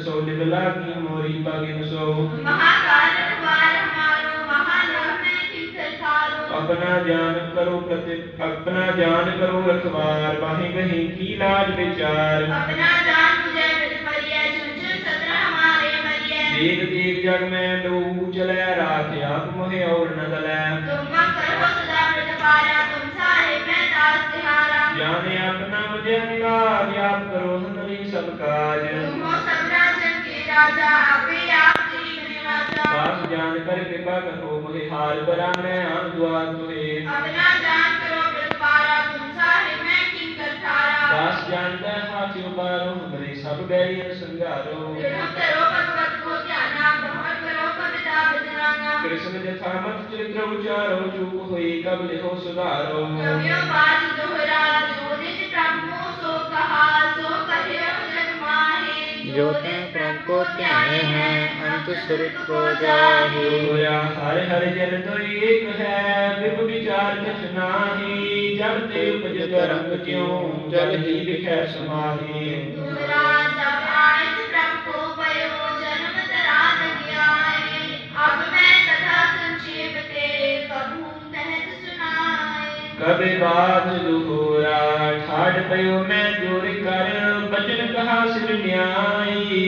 सो लिबला की मोरी बागिन सो अपना जान करो प्रति अपना जान करो रखवार बाहे कहीं की लाज विचार देख देख जग में दो चले रात आप मोहे और न दले तुम अपना मुझे निराज याद करो हमारी सब काज हो सब राजन के राजा आपे आप तेरी निवासा ਦਾਸ ਜਾਨ ਕਰ ਕਿਰਪਾ ਕਰੋ ਮੋਹਿ ਹਾਲ ਬਰਾ ਮੈਂ ਆਨ ਦੁਆ ਤੋਏ अपना जान करो व्रत पारा तुम साहेब मैं किंकर थारा ਦਾਸ ਜਾਣਦਾ ਹਾਥੀ ਉਬਾਰੋ ਹਨਰੀ ਸਭ ਬੈਰੀਆਂ ਸੰਘਾਰੋ दृढ़ करो भगवत को ध्याना बहुत करो कविता बदनाना ਕ੍ਰਿਸ਼ਨ ਜਥਾਮਤ ਚਰਿਤ੍ਰ ਉਚਾਰੋ ਚੂਕ ਹੋਈ ਕਬ ਲਿਖੋ ਸੁਧਾਰੋ कवियों बाज दोहरा जो निज प्रभु सो कहा सो कहे जग माहे ਜੋ ਤੈ ਪ੍ਰਭ ਕੋ ਧਿਆਏ ਹੈ ਅੰਤ ਸੁਰਤ ਕੋ ਜਾਹੀ ਹੋਇਆ ਹਰ ਹਰ ਜਨ ਤੋਈ ਇੱਕ ਹੈ ਬਿਬ ਵਿਚਾਰ ਕਛ ਨਾਹੀ ਜਬ ਤੇ ਉਪਜਤ ਰੰਗ ਕਿਉ ਜਲ ਹੀ ਲਿਖੈ ਸਮਾਹੀ ਦੂਰਾ ਜਬ ਆਇਤ ਪ੍ਰਭ ਕੋ ਪਇਓ ਜਨਮ ਤਰਾਜ ਗਿਆ ਹੈ ਅਬ ਮੈਂ ਕਥਾ ਸੰਖੇਪ ਤੇ ਕਬੂ ਤਹਿਤ ਸੁਨਾਏ ਕਬੇ ਬਾਤ ਦੁਹਰਾ ਛਾੜ ਪਇਓ ਮੈਂ ਜੋਰ ਕਰ ਬਚਨ ਕਹਾ ਸਿਰ ਨਿਆਈ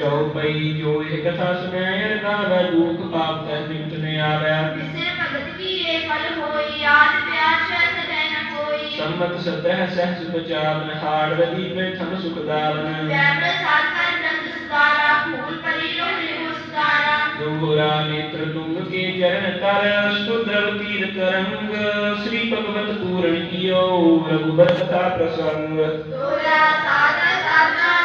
ਚਉਪਈ ਜੋ ਇਹ ਕਥਾ ਸੁਣਾਇਣ ਨਾਵੇ ਲੋਕ ਪਾਪ ਤੈ ਨਿਮਤ ਨੇ ਆਵੈ। ਕਿਸੇ ਭਗਤ ਕੀ ਇਹ ਫਲ ਹੋਈ ਆਦ ਪਿਆਸ ਸਦੈ ਨ ਕੋਈ। ਸੰਮਤ ਸਦੈ ਸਹਿਜ ਪਚਾਰ ਨਿਹਾਲ ਰਦੀ ਪੇ ਥਮ ਸੁਖਦਾਰਨ ਜੈਵ ਸਾਧ ਕਰ ਨੰਦ ਸੁਦਾਰਾ ਭੂਲ ਪਰੀ ਲੋ ਨਿਮੋ ਸੁਦਾਰਾ ਦੁਹਰਾ ਨੇਤਰ ਤੁੰਗ ਕੇ ਚਰਨ ਤਰ ਸੁਦਰਵ ਤੀਰ ਕਰੰਗ ਸ੍ਰੀ ਭਗਵਤ ਪੂਰਨ ਕੀਓ ਰਘੁਬਰ ਕਥਾ ਪ੍ਰਸੰਗ। ਦੁਹਰਾ ਸਾਧਾ ਸਾਧਾ